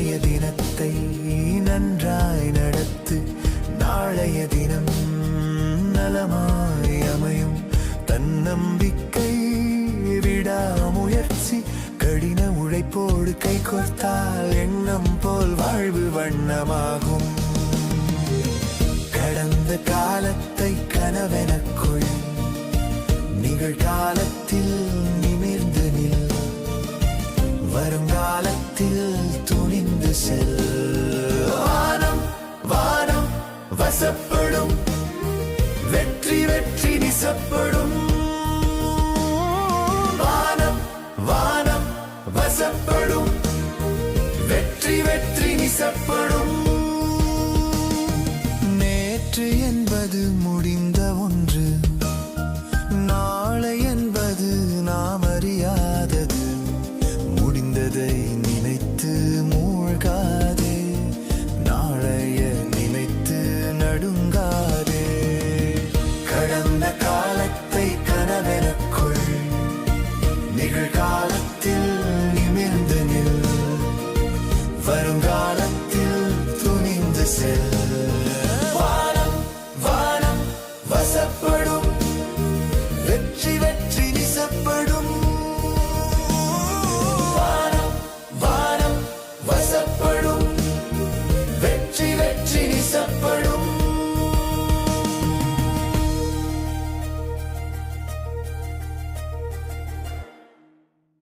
இன்றைய தினத்தை நன்றாய் நடத்து. நாளைய தினம் நலமாய் அமையும். தன்னம்பிக்கை விடா முயற்சி. கடின உழைப்போடு கை கோர்த்தால் எண்ணம் போல் வாழ்வு வண்ணமாகும். கடந்த காலத்தை கனவெனக்குள். நிகழ்காலத்தில் வருங்காலத்தில் துணிந்து செல். வானம் வானம் வசப்படும். வெற்றி வெற்றி நிசப்படும். வானம் வானம் வசப்படும். வெற்றி வெற்றி நிசப்படும். நேற்று என்பது முடிந்த ஒன்று. சொன்ன காலத்தை கனவெனக்குள் நிகழ்காலத்தில் நிமிர்ந்து நில். வருங்காலத்தில் துணிந்து செல். வானம் வானம் வசப்படும். வெற்றி